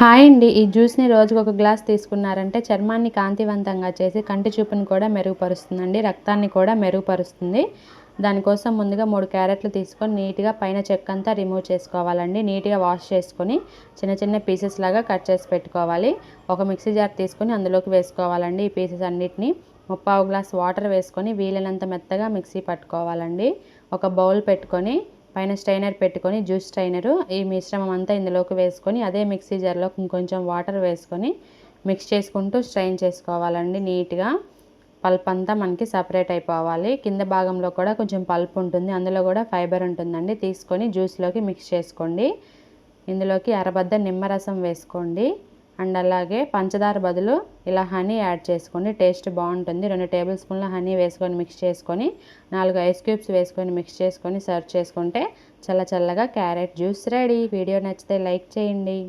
Hi అండి. ఈ జ్యూస్ని రోజుకు ఒక గ్లాస్ తీసుకున్నారంటే చర్మాన్ని కాంతివంతంగా చేసి కంటి చూపును కూడా మెరుగుపరుస్తుందండి. రక్తాన్ని కూడా మెరుగుపరుస్తుంది. దానికోసం ముందుగా మూడు క్యారెట్లు తీసుకొని నీట్గా పైన చెక్క అంతా రిమూవ్ చేసుకోవాలండి. నీట్గా వాష్ చేసుకొని చిన్న చిన్న పీసెస్ లాగా కట్ చేసి పెట్టుకోవాలి. ఒక మిక్సీ జార్ తీసుకొని అందులోకి వేసుకోవాలండి. ఈ పీసెస్ అన్నిటిని ముప్పావు గ్లాస్ వాటర్ వేసుకొని వీలైనంత మెత్తగా మిక్సీ పట్టుకోవాలండి. ఒక బౌల్ పెట్టుకొని పైన స్ట్రైనర్ పెట్టుకొని జ్యూస్ స్ట్రైనరు ఈ మిశ్రమం అంతా ఇందులోకి వేసుకొని అదే మిక్సీ జార్లో ఇంకొంచెం వాటర్ వేసుకొని మిక్స్ చేసుకుంటూ స్ట్రైన్ చేసుకోవాలండి నీట్గా. పల్ప్ అంతా మనకి సపరేట్ అయిపోవాలి. కింద భాగంలో కూడా కొంచెం పల్ప్ ఉంటుంది. అందులో కూడా ఫైబర్ ఉంటుందండి. తీసుకొని జ్యూస్లోకి మిక్స్ చేసుకోండి. ఇందులోకి అరబద్ద నిమ్మరసం వేసుకోండి. అండ్ అలాగే పంచదార బదులు ఇలా హనీ యాడ్ చేసుకోండి. టేస్ట్ బాగుంటుంది. రెండు టేబుల్ స్పూన్ల హనీ వేసుకొని మిక్స్ చేసుకొని నాలుగు ఐస్ క్యూబ్స్ వేసుకొని మిక్స్ చేసుకొని సర్వ్ చేసుకుంటే చల్ల చల్లగా క్యారెట్ జ్యూస్ రెడీ. వీడియో నచ్చితే లైక్ చేయండి.